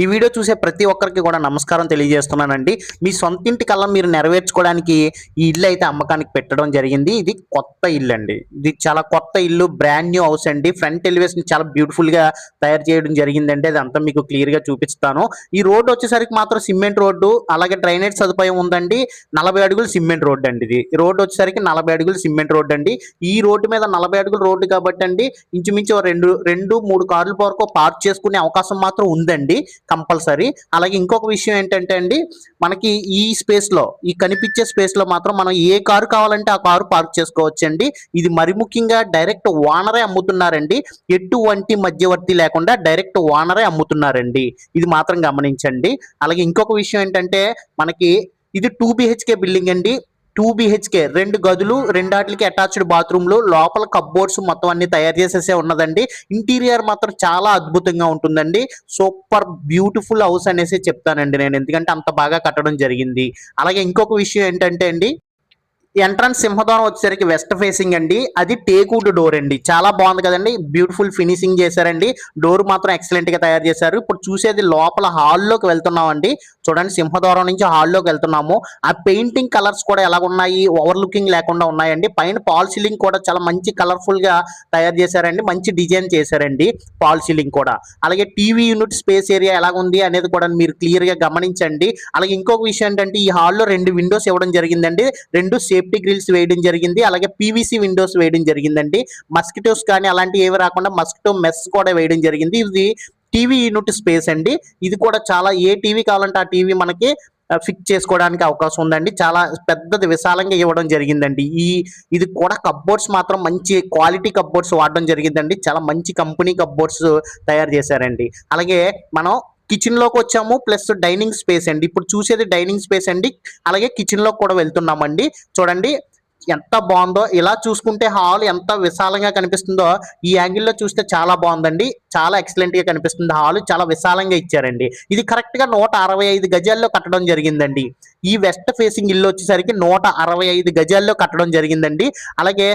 ఈ వీడియో చూసే ప్రతి ఒక్కరికి కూడా నమస్కారం తెలియజేస్తున్నానండి. మీ సొంత ఇంటి కల్లా మీరు నెరవేర్చుకోవడానికి ఈ ఇల్లు అయితే అమ్మకానికి పెట్టడం జరిగింది. ఇది కొత్త ఇల్లు అండి ఇది చాలా కొత్త ఇల్లు బ్రాండ్ న్యూ హౌస్ అండి. ఫ్రంట్ ఎలివేషన్ చాలా బ్యూటిఫుల్గా తయారు చేయడం జరిగిందండి. అది అంతా మీకు క్లియర్గా చూపిస్తాను. ఈ రోడ్డు వచ్చేసరికి మాత్రం సిమెంట్ రోడ్డు అలాగే డ్రైనేజ్ సదుపాయం ఉందండి. నలభై అడుగులు సిమెంట్ రోడ్డు అండి ఇది. రోడ్డు వచ్చేసరికి నలభై అడుగులు సిమెంట్ రోడ్డు అండి. ఈ రోడ్డు మీద నలభై అడుగులు రోడ్డు కాబట్టి అండి ఇంచుమించు రెండు రెండు మూడు కార్ల వరకు పార్క్ చేసుకునే అవకాశం మాత్రం ఉందండి. కంపల్సరీ. అలాగే ఇంకొక విషయం ఏంటంటే అండి మనకి ఈ స్పేస్లో ఈ కనిపించే స్పేస్లో మాత్రం మనం ఏ కారు కావాలంటే ఆ కారు పార్క్ చేసుకోవచ్చు అండి ఇది మరి ముఖ్యంగా డైరెక్ట్ ఓనరే అమ్ముతున్నారండి. ఎటువంటి మధ్యవర్తి లేకుండా డైరెక్ట్ ఓనరే అమ్ముతున్నారండి. ఇది మాత్రం గమనించండి. అలాగే ఇంకొక విషయం ఏంటంటే మనకి ఇది టూ బిహెచ్కే బిల్డింగ్ అండి. టూ బిహెచ్కే రెండు గదులు రెండాటికి అటాచ్డ్ బాత్రూమ్లు లోపల కబ్బోర్డ్స్ మొత్తం అన్ని తయారు చేసేసే ఉన్నదండి. ఇంటీరియర్ మాత్రం చాలా అద్భుతంగా ఉంటుందండి. సూపర్ బ్యూటిఫుల్ హౌస్ అనేసి చెప్తానండి నేను. ఎందుకంటే అంత బాగా కట్టడం జరిగింది. అలాగే ఇంకొక విషయం ఏంటంటే అండి ఎంట్రన్స్ సింహద్వారం వచ్చేసరికి వెస్ట్ ఫేసింగ్ అండి. అది టేక్వుడ్ డోర్ అండి. చాలా బాగుంది కదండి. బ్యూటిఫుల్ ఫినిషింగ్ చేశారండి. డోర్ మాత్రం ఎక్సలెంట్గా తయారు చేశారు. ఇప్పుడు చూసేది లోపల హాల్లోకి వెళ్తున్నామండి. చూడండి సింహద్వారం నుంచి హాల్లోకి వెళ్తున్నాము. ఆ పెయింటింగ్ కలర్స్ కూడా ఎలా ఉన్నాయి ఓవర్ లుకింగ్ లేకుండా ఉన్నాయండి. పైన పాల్ సీలింగ్ కూడా చాలా మంచి కలర్ఫుల్గా తయారు చేశారండి. మంచి డిజైన్ చేశారండి పాల్ సీలింగ్ కూడా. అలాగే టీవీ యూనిట్ స్పేస్ ఏరియా ఎలా ఉంది అనేది కూడా మీరు క్లియర్గా గమనించండి. అలాగే ఇంకొక విషయం ఏంటంటే ఈ హాల్లో రెండు విండోస్ ఇవ్వడం జరిగిందండి. రెండు సేఫ్ సేఫ్టీ గ్రిల్స్ వేయడం జరిగింది. అలాగే పీవీసీ విండోస్ వేయడం జరిగిందండి. మస్కిటోస్ కానీ అలాంటివి ఏవి రాకుండా మస్కిటో మెస్ కూడా వేయడం జరిగింది. ఇది టీవీ యూనిట్ స్పేస్ అండి. ఇది కూడా చాలా ఏ టీవీ కావాలంటే ఆ టీవీ మనకి ఫిక్స్ చేసుకోవడానికి అవకాశం ఉందండి. చాలా పెద్దది విశాలంగా ఇవ్వడం జరిగిందండి. ఈ ఇది కూడా కబ్బోర్డ్స్ మాత్రం మంచి క్వాలిటీ కబ్బోర్డ్స్ వాడడం జరిగిందండి. చాలా మంచి కంపెనీ కబ్బోర్డ్స్ తయారు చేశారండి. అలాగే మనం కిచెన్లోకి వచ్చాము ప్లస్ డైనింగ్ స్పేస్ అండి. ఇప్పుడు చూసేది డైనింగ్ స్పేస్ అండి. అలాగే కిచెన్లోకి కూడా వెళ్తున్నామండి. చూడండి ఎంత బాగుందో. ఇలా చూసుకుంటే హాల్ ఎంత విశాలంగా కనిపిస్తుందో ఈ యాంగిల్లో చూస్తే చాలా బాగుందండి. చాలా ఎక్సలెంట్గా కనిపిస్తుంది హాల్ చాలా విశాలంగా ఇచ్చారండి. ఇది కరెక్ట్గా నూట అరవై ఐదు గజాల్లో కట్టడం జరిగిందండి. ఈ వెస్ట్ ఫేసింగ్ ఇల్లు వచ్చేసరికి నూట అరవై ఐదు గజాల్లో కట్టడం జరిగిందండి. అలాగే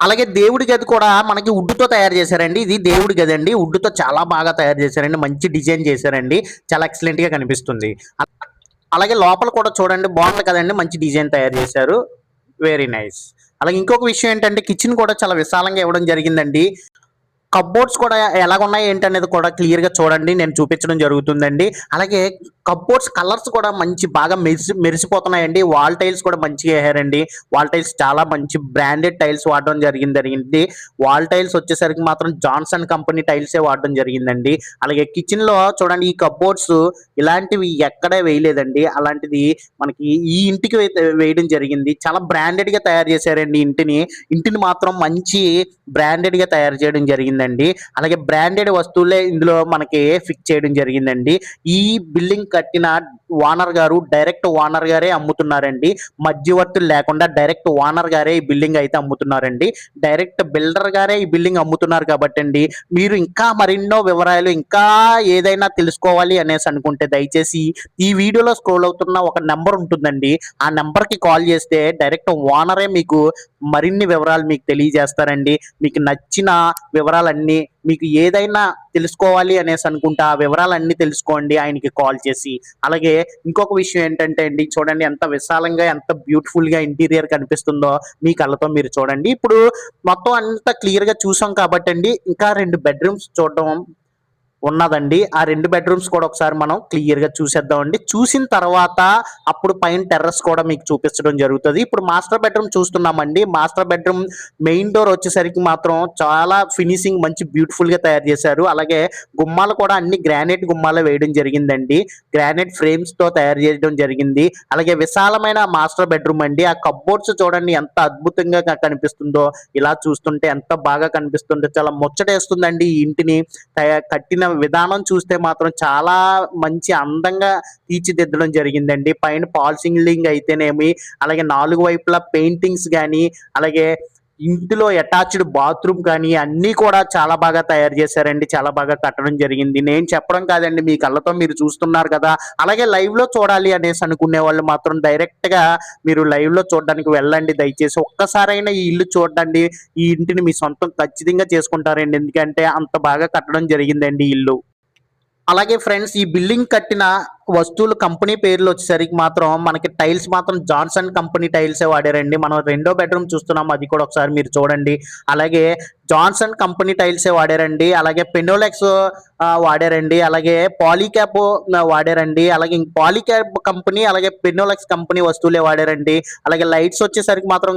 అలాగే దేవుడి గది కూడా మనకి వుడ్తో తయారు చేశారండి. ఇది దేవుడి గది అండి. వుడ్తో చాలా బాగా తయారు చేశారండి. మంచి డిజైన్ చేశారండి. చాలా ఎక్సలెంట్గా కనిపిస్తుంది. అలాగే లోపల కూడా చూడండి బాగుంది కదండి. మంచి డిజైన్ తయారు చేశారు. వెరీ నైస్ అలాగే ఇంకొక విషయం ఏంటంటే కిచెన్ కూడా చాలా విశాలంగా ఇవ్వడం జరిగిందండి. కబ్బోర్డ్స్ కూడా ఎలాగ ఉన్నాయి ఏంటనేది కూడా క్లియర్గా చూడండి. నేను చూపించడం జరుగుతుందండి. అలాగే కబ్బోర్డ్స్ కలర్స్ కూడా మంచి బాగా మెరిసి మెరిసిపోతున్నాయండి. వాల్ టైల్స్ కూడా మంచిగా వేసారండి. వాల్ టైల్స్ చాలా మంచి బ్రాండెడ్ టైల్స్ వాడడం జరిగింది జరిగింది వాల్ టైల్స్ వచ్చేసరికి మాత్రం జాన్సన్ కంపెనీ టైల్సే వాడడం జరిగిందండి. అలాగే కిచెన్లో చూడండి ఈ కబ్బోర్డ్స్ ఇలాంటివి ఎక్కడే వేయలేదండి. అలాంటిది మనకి ఈ ఇంటికి వేయడం జరిగింది. చాలా బ్రాండెడ్గా తయారు చేశారండి ఇంటిని. ఇంటిని మాత్రం మంచి బ్రాండెడ్గా తయారు చేయడం జరిగింది జరిగిందండి. అలాగే బ్రాండెడ్ వస్తువులే ఇందులో మనకి ఫిక్స్ చేయడం జరిగిందండి. ఈ బిల్డింగ్ కట్టిన ఓనర్ గారు డైరెక్ట్ ఓనర్ గారే అమ్ముతున్నారండి. మధ్యవర్తులు లేకుండా డైరెక్ట్ ఓనర్ గారే ఈ బిల్డింగ్ అయితే అమ్ముతున్నారండి. డైరెక్ట్ బిల్డర్ గారే ఈ బిల్డింగ్ అమ్ముతున్నారు కాబట్టి అండి మీరు ఇంకా మరెన్నో వివరాలు ఇంకా ఏదైనా తెలుసుకోవాలి అనేసి అనుకుంటే దయచేసి ఈ వీడియోలో స్క్రోల్ అవుతున్న ఒక నెంబర్ ఉంటుందండి. ఆ నెంబర్కి కాల్ చేస్తే డైరెక్ట్ ఓనరే మీకు మరిన్ని వివరాలు మీకు తెలియజేస్తారండి. మీకు నచ్చిన వివరాలన్నీ మీకు ఏదైనా తెలుసుకోవాలి అనేసి అనుకుంటే ఆ వివరాలన్నీ తెలుసుకోండి ఆయనకి కాల్ చేసి. అలాగే ఇంకొక విషయం ఏంటంటే అండి చూడండి ఎంత విశాలంగా ఎంత బ్యూటిఫుల్గా ఇంటీరియర్ కనిపిస్తుందో మీ కళ్ళతో మీరు చూడండి. ఇప్పుడు మొత్తం అంతా క్లియర్గా చూసాం కాబట్టి అండి ఇంకా రెండు బెడ్రూమ్స్ చూడడం ఉన్నదండి. ఆ రెండు బెడ్రూమ్స్ కూడా ఒకసారి మనం క్లియర్గా చూసేద్దామండి. చూసిన తర్వాత అప్పుడు పైన టెర్రస్ కూడా మీకు చూపించడం జరుగుతుంది. ఇప్పుడు మాస్టర్ బెడ్రూమ్ చూస్తున్నామండి. మాస్టర్ బెడ్రూమ్ మెయిన్ డోర్ వచ్చేసరికి మాత్రం చాలా ఫినిషింగ్ మంచి బ్యూటిఫుల్గా తయారు చేశారు. అలాగే గుమ్మాలు కూడా అన్ని గ్రానైట్ గుమ్మాలు వేయడం జరిగిందండి. గ్రానైట్ ఫ్రేమ్స్తో తయారు చేయడం జరిగింది. అలాగే విశాలమైన మాస్టర్ బెడ్రూమ్ అండి. ఆ కబ్బోర్డ్స్ చూడండి ఎంత అద్భుతంగా కనిపిస్తుందో. ఇలా చూస్తుంటే ఎంత బాగా కనిపిస్తుందో. చాలా ముచ్చటేస్తుందండి ఈ ఇంటిని. తయా- కట్టిన విధానం చూస్తే మాత్రం చాలా మంచి అందంగా తీర్చిదిద్దడం జరిగిందండి. పైన పాల్ సింగ్లింగ్ అయితేనేమి అలాగే నాలుగు వైపులా పెయింటింగ్స్ కానీ అలాగే ఇంటిలో అటాచ్డ్ బాత్రూమ్ కానీ అన్నీ కూడా చాలా బాగా తయారు చేశారండి. చాలా బాగా కట్టడం జరిగింది. నేను చెప్పడం కాదండి మీ కళ్ళతో మీరు చూస్తున్నారు కదా. అలాగే లైవ్లో చూడాలి అనేసి అనుకునే వాళ్ళు మాత్రం డైరెక్ట్గా మీరు లైవ్లో చూడడానికి వెళ్ళండి. దయచేసి ఒక్కసారైనా ఈ ఇల్లు చూడండి. ఈ ఇంటిని మీ సొంతం ఖచ్చితంగా చేసుకుంటారండి. ఎందుకంటే అంత బాగా కట్టడం జరిగిందండి ఇల్లు. అలాగే ఫ్రెండ్స్ ఈ బిల్డింగ్ కట్టిన వస్తువులు కంపెనీ పేర్లు వచ్చేసరికి మాత్రం మనకి టైల్స్ మాత్రం జాన్సన్ కంపెనీ టైల్సే వాడారండి. మనం రెండో బెడ్రూమ్ చూస్తున్నాం అది కూడా ఒకసారి మీరు చూడండి. అలాగే జాన్సన్ కంపెనీ టైల్సే వాడారండి. అలాగే పెనోలెక్స్ వాడారండి. అలాగే పాలీక్యాప్ వాడారండి. అలాగే పాలీక్యాప్ కంపెనీ అలాగే పెనోలెక్స్ కంపెనీ వస్తువులే వాడారండి. అలాగే లైట్స్ వచ్చేసరికి మాత్రం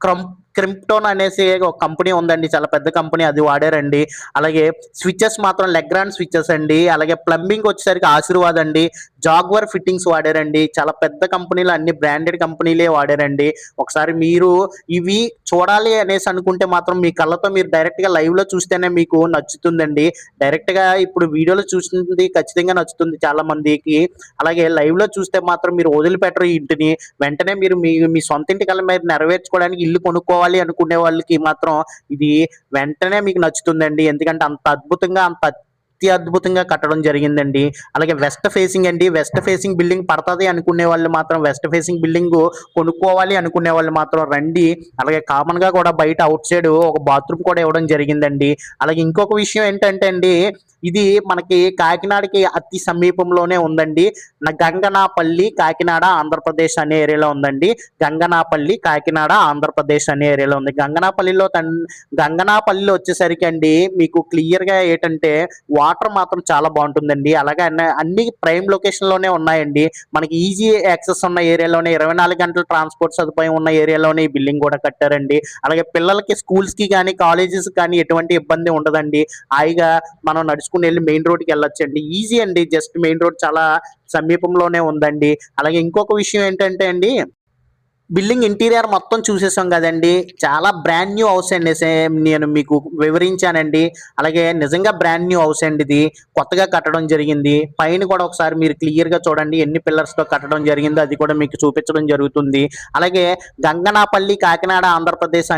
క్రం క్రింప్టోన్ అనేసి ఒక కంపెనీ ఉందండి. చాలా పెద్ద కంపెనీ అది వాడారండి. అలాగే స్విచ్చెస్ మాత్రం లెగ్రాండ్ స్విచ్చెస్ అండి. అలాగే ప్లంబింగ్ వచ్చేసరికి ఆశీర్వాద్ అండి. జాగ్వర్ ఫిట్టింగ్స్ వాడారండి. చాలా పెద్ద కంపెనీలు అన్ని బ్రాండెడ్ కంపెనీలే వాడారండి. ఒకసారి మీరు ఇవి చూడాలి అనేసి అనుకుంటే మాత్రం మీ కళ్ళతో మీరు డైరెక్ట్గా లైవ్లో చూస్తేనే మీకు నచ్చుతుందండి. డైరెక్ట్గా ఇప్పుడు వీడియోలో చూసింది ఖచ్చితంగా నచ్చుతుంది చాలా మందికి. అలాగే లైవ్లో చూస్తే మాత్రం మీరు వదిలిపెట్టరు ఇంటిని. వెంటనే మీరు మీ మీ సొంత ఇంటి కల్లా మీరు నెరవేర్చుకోవడానికి ఇల్లు కొనుక్కోవాలి అనుకునే వాళ్ళకి మాత్రం ఇది వెంటనే మీకు నచ్చుతుందండి. ఎందుకంటే అంత అద్భుతంగా అంత అతి అద్భుతంగా కట్టడం జరిగిందండి. అలాగే వెస్ట్ ఫేసింగ్ అండి. వెస్ట్ ఫేసింగ్ బిల్డింగ్ పడుతుంది అనుకునే వాళ్ళు మాత్రం వెస్ట్ ఫేసింగ్ బిల్డింగ్ కొనుక్కోవాలి అనుకునే వాళ్ళు మాత్రం రండి. అలాగే కామన్గా కూడా బయట అవుట్ సైడ్ ఒక బాత్రూమ్ కూడా ఇవ్వడం జరిగిందండి. అలాగే ఇంకొక విషయం ఏంటంటే అండి ఇది మనకి కాకినాడకి అతి సమీపంలోనే ఉందండి. గంగనాపల్లి కాకినాడ ఆంధ్రప్రదేశ్ అనే ఏరియాలో ఉందండి. గంగనాపల్లి కాకినాడ ఆంధ్రప్రదేశ్ అనే ఏరియాలో ఉంది. గంగనాపల్లిలో గంగనాపల్లిలో వచ్చేసరికి అండి మీకు క్లియర్గా ఏంటంటే వాటర్ మాత్రం చాలా బాగుంటుందండి. అలాగే అన్ని- అన్ని ప్రైమ్ లొకేషన్లోనే ఉన్నాయండి. మనకి ఈజీ యాక్సెస్ ఉన్న ఏరియాలోనే ఇరవై నాలుగు గంటల ట్రాన్స్పోర్ట్ సదుపాయం ఉన్న ఏరియాలోనే ఈ బిల్డింగ్ కూడా కట్టారండి. అలాగే పిల్లలకి స్కూల్స్కి కానీ కాలేజెస్ కానీ ఎటువంటి ఇబ్బంది ఉండదండి. హాయిగా మనం నడుచుకుని వెళ్ళి మెయిన్ రోడ్కి వెళ్ళొచ్చండి. ఈజీ అండి. జస్ట్ మెయిన్ రోడ్ చాలా సమీపంలోనే ఉందండి. అలాగే ఇంకొక విషయం ఏంటంటే అండి బిల్డింగ్ ఇంటీరియర్ మొత్తం చూసేసాం కదండి. చాలా బ్రాండ్ న్యూ హౌస్ అండి. నేను మీకు వివరించానండి. అలాగే నిజంగా బ్రాండ్ న్యూ హౌస్ అండి ఇది. కొత్తగా కట్టడం జరిగింది. పైన కూడా ఒకసారి మీరు క్లియర్గా చూడండి. ఎన్ని పిల్లర్స్తో కట్టడం జరిగిందో అది కూడా మీకు చూపించడం జరుగుతుంది. అలాగే గంగనాపల్లి కాకినాడ ఆంధ్రప్రదేశ్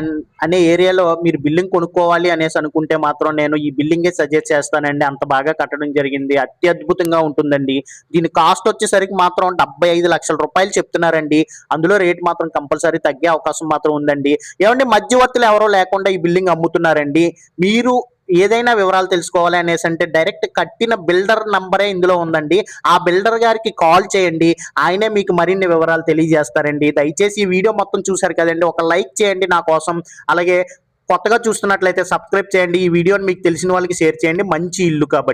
అనే ఏరియాలో మీరు బిల్డింగ్ కొనుక్కోవాలి అనేసి అనుకుంటే మాత్రం నేను ఈ బిల్డింగే సజెస్ట్ చేస్తానండి. అంత బాగా కట్టడం జరిగింది. అతి అద్భుతంగా ఉంటుందండి. దీని కాస్ట్ వచ్చేసరికి మాత్రం డెబ్బై ఐదు లక్షల రూపాయలు చెప్తున్నారండి. అందులో రేట్ మాత్రం మాత్రం కంపల్సరీ తగ్గే అవకాశం మాత్రం ఉందండి. ఏమంటే మధ్యవర్తులు ఎవరో లేకుండా ఈ బిల్డింగ్ అమ్ముతున్నారండి. మీరు ఏదైనా వివరాలు తెలుసుకోవాలి అనేసి అంటే డైరెక్ట్ కట్టిన బిల్డర్ నంబరే ఇందులో ఉందండి. ఆ బిల్డర్ గారికి కాల్ చేయండి. ఆయనే మీకు మరిన్ని వివరాలు తెలియజేస్తారండి. దయచేసి ఈ వీడియో మొత్తం చూశారు కదండి. ఒక లైక్ చేయండి నా కోసం. అలాగే కొత్తగా చూస్తున్నట్లయితే సబ్స్క్రైబ్ చేయండి. ఈ వీడియోని మీకు తెలిసిన వాళ్ళకి షేర్ చేయండి. మంచి ఇల్లు కాబట్టి.